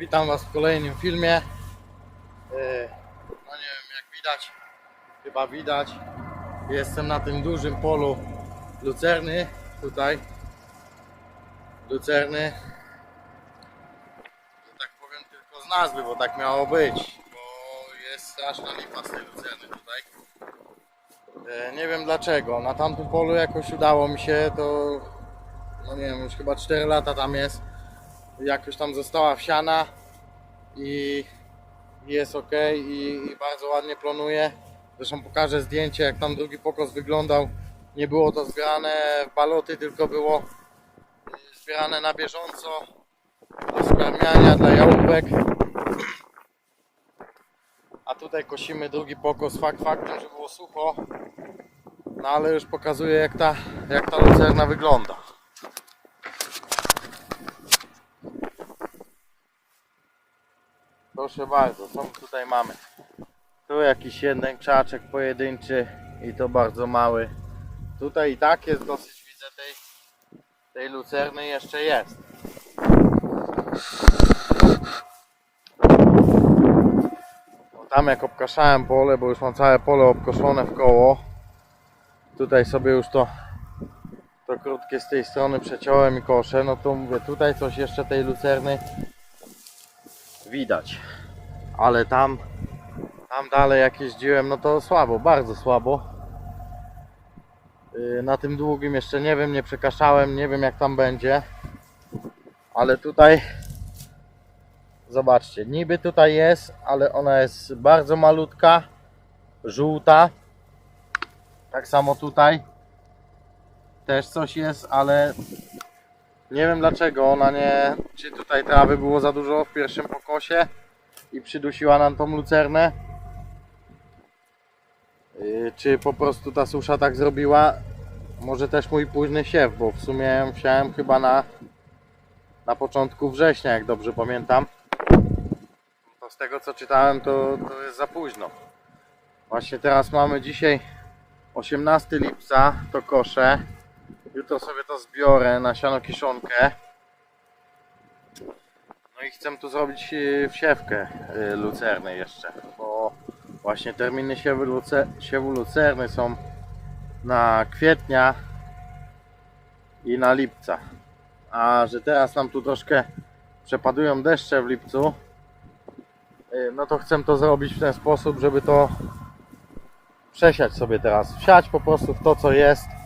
Witam Was w kolejnym filmie. E, No nie wiem jak widać, chyba widać. Jestem na tym dużym polu lucerny, tutaj. Lucerny. Że tak powiem tylko z nazwy, bo tak miało być. Bo jest straszna lipa z tej lucerny tutaj. E, Nie wiem dlaczego. Na tamtym polu jakoś udało mi się, to no nie wiem, już chyba 4 lata tam jest. Jakoś tam została wsiana i jest ok i, i bardzo ładnie plonuje. Zresztą pokażę zdjęcie jak tam drugi pokos wyglądał. Nie było to zbierane w baloty, tylko było zbierane na bieżąco do skarmiania dla jałówek. A tutaj kosimy drugi pokos, fakt faktem, że było sucho. No ale już pokazuję jak ta, jak ta lucerna wygląda. Proszę bardzo, co tutaj mamy? Tu jakiś jeden krzaczek pojedynczy i to bardzo mały. Tutaj i tak jest dosyć, widzę tej, tej lucerny jeszcze jest. No tam jak obkaszałem pole, bo już mam całe pole obkoszone w koło. Tutaj sobie już to, to krótkie z tej strony przeciąłem i koszę. No to mówię, tutaj coś jeszcze tej lucerny widać. Ale tam, tam dalej jak jeździłem, no to słabo, bardzo słabo. Yy, Na tym długim jeszcze nie wiem, nie przekaszałem, nie wiem jak tam będzie. Ale tutaj zobaczcie, niby tutaj jest, ale ona jest bardzo malutka, żółta. Tak samo tutaj też coś jest, ale nie wiem dlaczego ona nie. Czy tutaj trawy było za dużo w pierwszym pokosie i przydusiła nam tą lucernę? Yy, Czy po prostu ta susza tak zrobiła? Może też mój późny siew, bo w sumie wsiałem chyba na, na początku września, jak dobrze pamiętam. To z tego co czytałem, to, to jest za późno. Właśnie teraz mamy dzisiaj 18 lipca, to koszę. Jutro sobie to zbiorę na siano kiszonkę. No i chcę tu zrobić y, wsiewkę y, lucerny jeszcze, bo właśnie terminy siewu, luce, siewu lucerny są na kwietnia i na lipca. A że teraz nam tu troszkę przepadują deszcze w lipcu, y, no to chcę to zrobić w ten sposób, żeby to przesiać sobie teraz. Wsiać po prostu w to co jest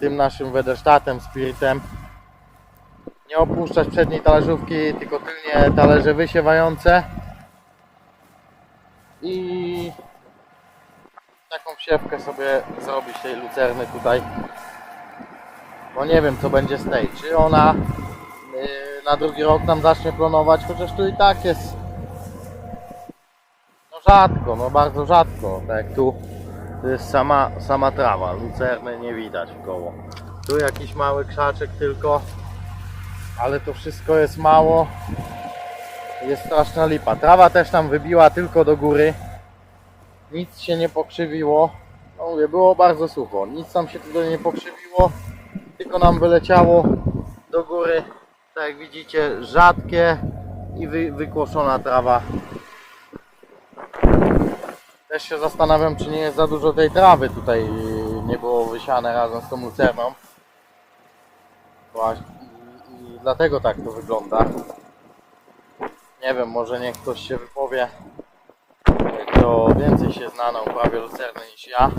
tym naszym wedesztatem, spiritem. Nie opuszczać przedniej talerzówki, tylko tylnie talerze wysiewające. I taką wsiewkę sobie zrobić tej lucerny tutaj. Bo nie wiem co będzie z tej. Czy ona yy, na drugi rok nam zacznie plonować, chociaż tu i tak jest no rzadko, no bardzo rzadko. Tak jak tu to jest sama, sama trawa, lucerny nie widać koło. Tu jakiś mały krzaczek tylko, ale to wszystko jest mało. Jest straszna lipa. Trawa też tam wybiła tylko do góry. Nic się nie pokrzywiło. No mówię, było bardzo sucho. Nic tam się tutaj nie pokrzywiło, tylko nam wyleciało do góry. Tak jak widzicie, rzadkie i wy, wykłoszona trawa też się zastanawiam, czy nie jest za dużo tej trawy tutaj yy, nie było wysiane razem z tą lucerną. Właśnie. I, dlatego tak to wygląda. Nie wiem, może niech ktoś się wypowie, kto więcej się zna na uprawie lucerny niż ja.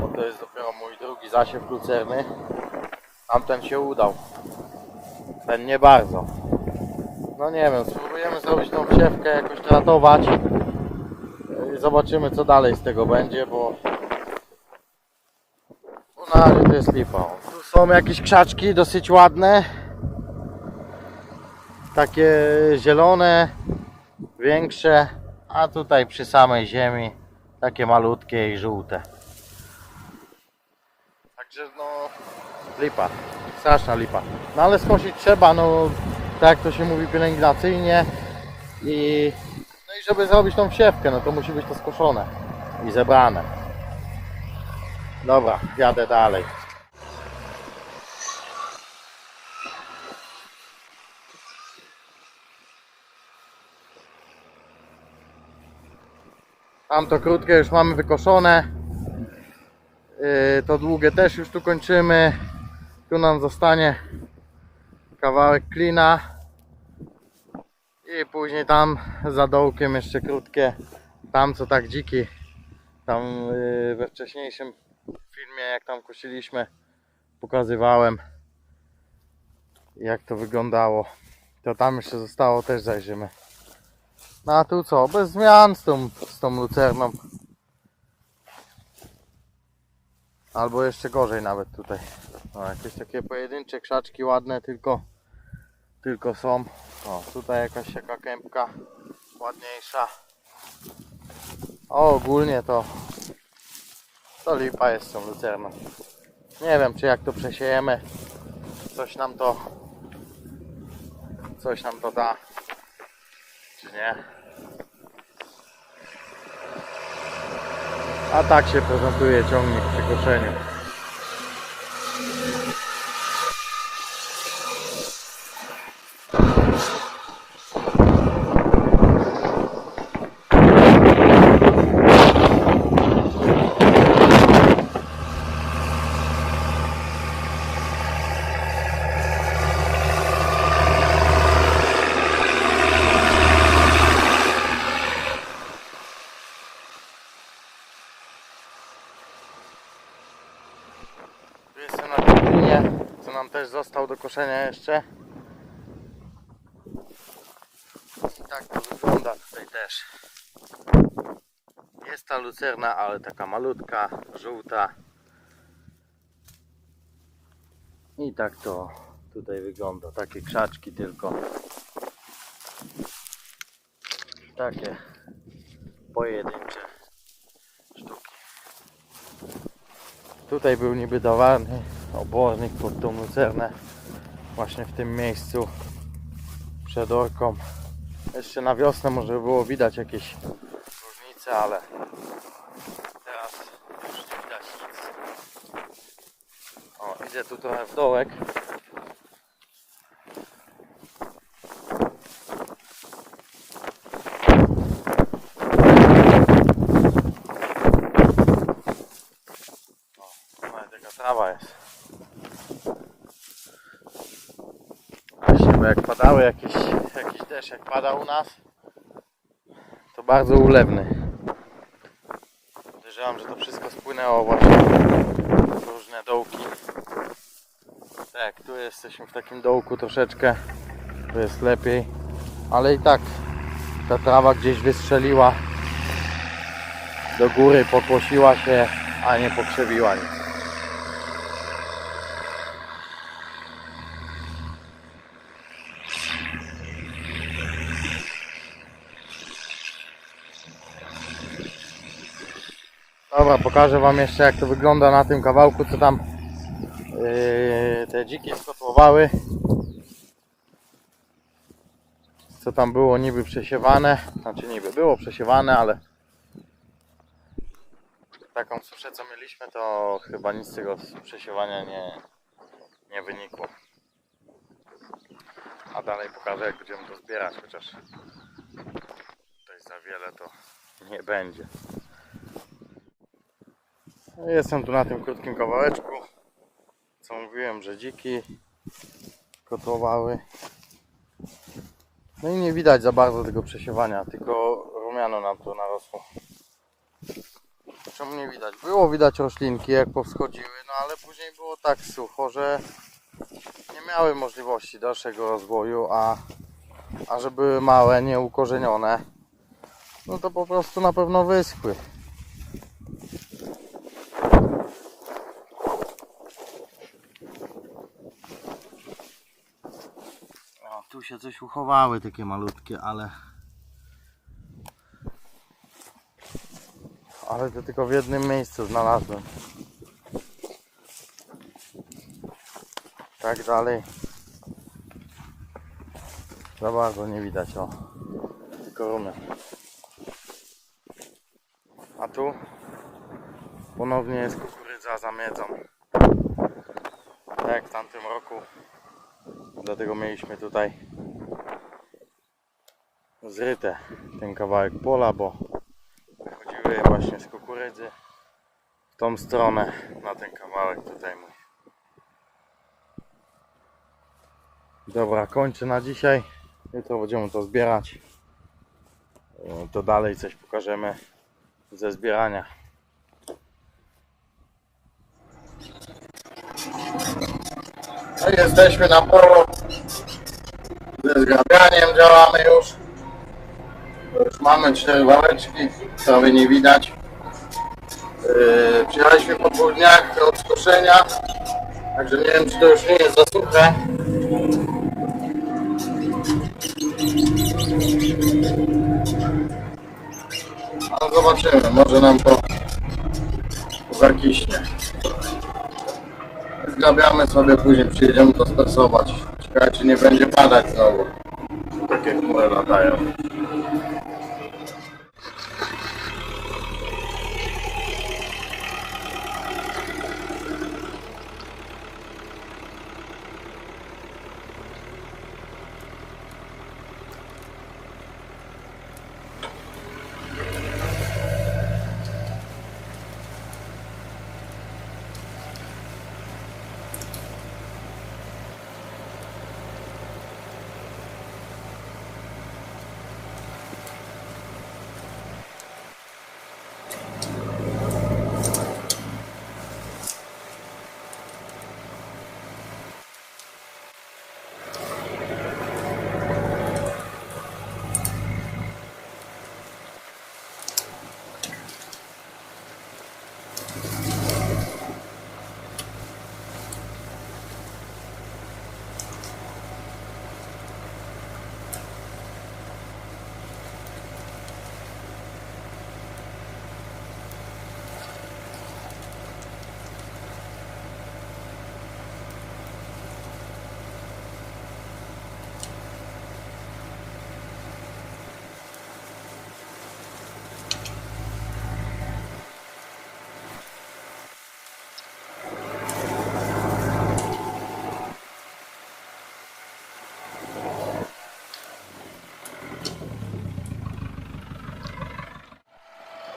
Bo to jest dopiero mój drugi zasiew lucerny. Tamten się udał. Ten nie bardzo. No nie wiem, spróbujemy zrobić tą wsiewkę, jakoś tratować. Zobaczymy co dalej z tego będzie, bo na razie to jest lipa. Tu są jakieś krzaczki dosyć ładne. Takie zielone, większe, a tutaj przy samej ziemi takie malutkie i żółte. Także no lipa, straszna lipa. No ale skosić trzeba, no tak to się mówi pielęgnacyjnie i no i żeby zrobić tą wsiewkę, no to musi być to skoszone i zebrane. Dobra, jadę dalej. Tam to krótkie już mamy wykoszone. Y, to długie też już tu kończymy. Tu nam zostanie kawałek klina. I później tam za dołkiem jeszcze krótkie. Tam co tak dziki. Tam yy, we wcześniejszym filmie jak tam kosiliśmy pokazywałem jak to wyglądało. To tam jeszcze zostało też zajrzymy. No a tu co? Bez zmian z tą, z tą lucerną. Albo jeszcze gorzej nawet tutaj. O, jakieś takie pojedyncze krzaczki ładne tylko tylko są. O, tutaj jakaś taka kępka ładniejsza. O, ogólnie to to lipa jest tą lucerną. Nie wiem czy jak to przesiejemy coś nam to coś nam to da czy nie. A tak się prezentuje ciągnik przy koszeniu. Tu jestem na linie, co nam też został do koszenia jeszcze. I tak to wygląda tutaj też. Jest ta lucerna, ale taka malutka, żółta. I tak to tutaj wygląda. Takie krzaczki tylko. Takie pojedyncze sztuki. Tutaj był niby dawany obornik pod tą lucernę. Właśnie w tym miejscu przed orką. Jeszcze na wiosnę może by było widać jakieś różnice, ale teraz już nie widać nic. O, idę tu trochę w dołek. Trawa jest. Właśnie, bo jak padały jakieś, jakiś deszcz, jak pada u nas, to bardzo ulewny. Podejrzewam, że to wszystko spłynęło właśnie w różne dołki. Tak, tu jesteśmy w takim dołku troszeczkę, tu jest lepiej, ale i tak ta trawa gdzieś wystrzeliła do góry, pokłosiła się, a nie pokrzewiła nic. Dobra, pokażę Wam jeszcze jak to wygląda na tym kawałku, co tam yy, te dziki skotłowały. Co tam było niby przesiewane, znaczy niby było przesiewane, ale taką suszę co mieliśmy, to chyba nic z tego przesiewania nie, nie wynikło. A dalej pokażę jak będziemy to zbierać, chociaż tutaj za wiele to nie będzie. No, Jestem tu na tym krótkim kawałeczku. Co mówiłem, że dziki kotłowały. No i nie widać za bardzo tego przesiewania, tylko rumiano nam to narosło. Czemu nie widać? Było widać roślinki jak powschodziły, no ale później było tak sucho, że nie miały możliwości dalszego rozwoju, a, a że były małe, nieukorzenione, no to po prostu na pewno wyschły. Się coś uchowały takie malutkie, ale ale to tylko w jednym miejscu znalazłem. Tak dalej. Za bardzo nie widać, o. Tylko rumy. A tu ponownie jest kukurydza za miedzą. Tak jak w tamtym roku. Dlatego mieliśmy tutaj zryte ten kawałek pola, bo wychodziły właśnie z kukurydzy w tą stronę, na ten kawałek tutaj mój. Dobra, kończę na dzisiaj. Jutro będziemy to zbierać. E, To dalej coś pokażemy ze zbierania. No jesteśmy na polu. Ze zgrabianiem działamy już. Już mamy cztery wałeczki, prawie nie widać. Yy, przyjechaliśmy po dwóch dniach od skoszenia, także nie wiem czy to już nie jest za suche. Ale zobaczymy, może nam to zakiśnie. Zgrabiamy sobie, później przyjedziemy to. Ciekawe czy nie będzie padać znowu. Takie chmury latają.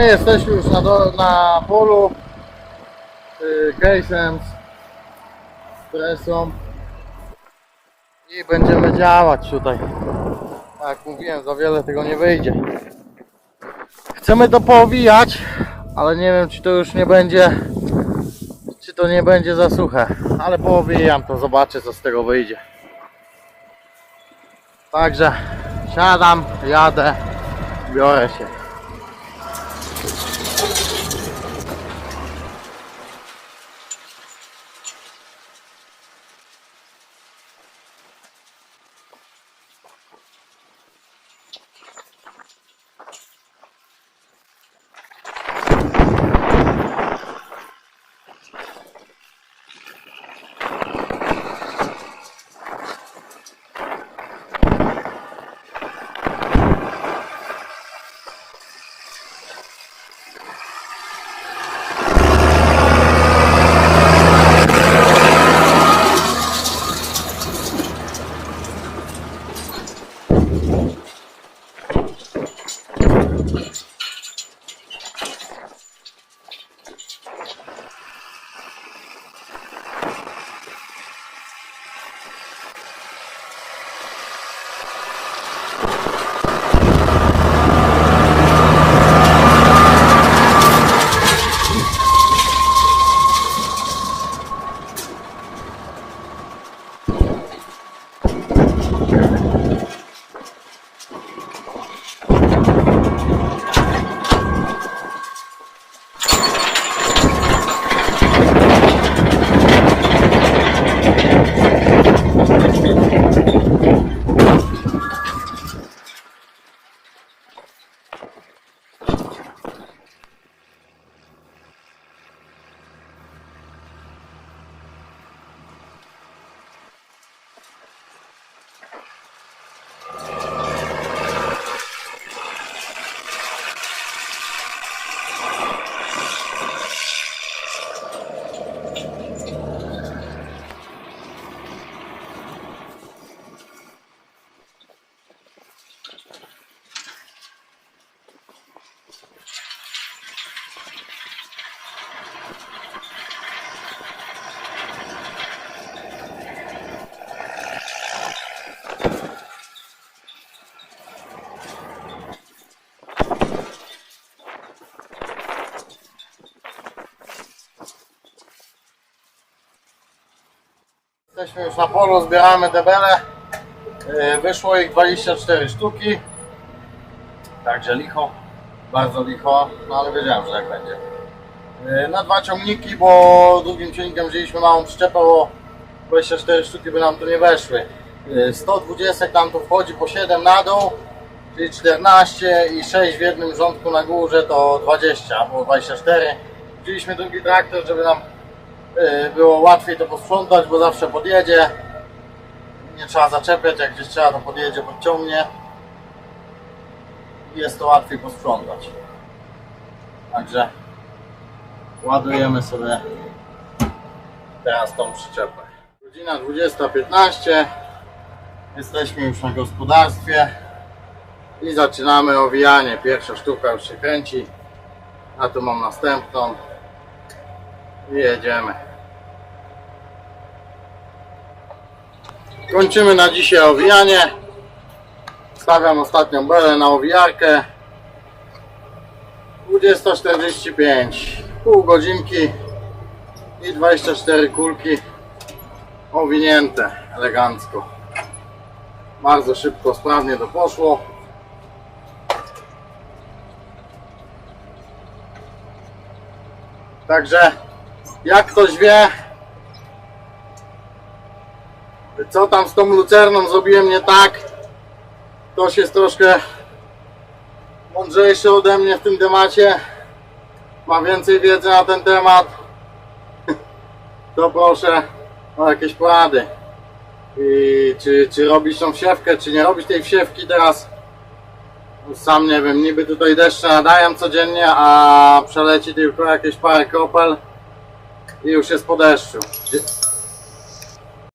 I jesteśmy już na, do, na polu y, case'em z presą i będziemy działać tutaj. Tak jak mówiłem, za wiele tego nie wyjdzie. Chcemy to poowijać, ale nie wiem czy to już nie będzie czy to nie będzie za suche, ale poowijam to, zobaczę co z tego wyjdzie. Także siadam, jadę, biorę się. Jesteśmy już na polu, zbieramy debele. Yy, Wyszło ich 24 sztuki. Także licho, bardzo licho, no ale wiedziałem, że tak będzie. Yy, Na dwa ciągniki, bo drugim ciągnikiem wzięliśmy małą przyczepę, bo 24 sztuki by nam tu nie weszły. Yy, 120 nam tu wchodzi po 7 na dół, czyli 14 i 6 w jednym rządku na górze to 20, albo 24. Wzięliśmy drugi traktor, żeby nam było łatwiej to posprzątać, bo zawsze podjedzie. Nie trzeba zaczepiać, jak gdzieś trzeba to podjedzie, podciągnie. Jest to łatwiej posprzątać. Także ładujemy sobie teraz tą przyczepę. Godzina 20.15. Jesteśmy już na gospodarstwie i zaczynamy owijanie. Pierwsza sztuka już się kręci, a tu mam następną jedziemy. Kończymy na dzisiaj owijanie. Stawiam ostatnią belę na owijarkę. 20.45 pół godzinki i 24 kulki owinięte elegancko bardzo szybko, sprawnie to poszło także jak ktoś wie co tam z tą lucerną zrobiłem nie tak ktoś jest troszkę mądrzejszy ode mnie w tym temacie ma więcej wiedzy na ten temat to proszę o jakieś porady. I czy, czy robić tą wsiewkę, czy nie robić tej wsiewki teraz? Sam nie wiem, niby tutaj deszcze nadają codziennie, a przeleci tylko jakieś parę kropel już jest po deszczu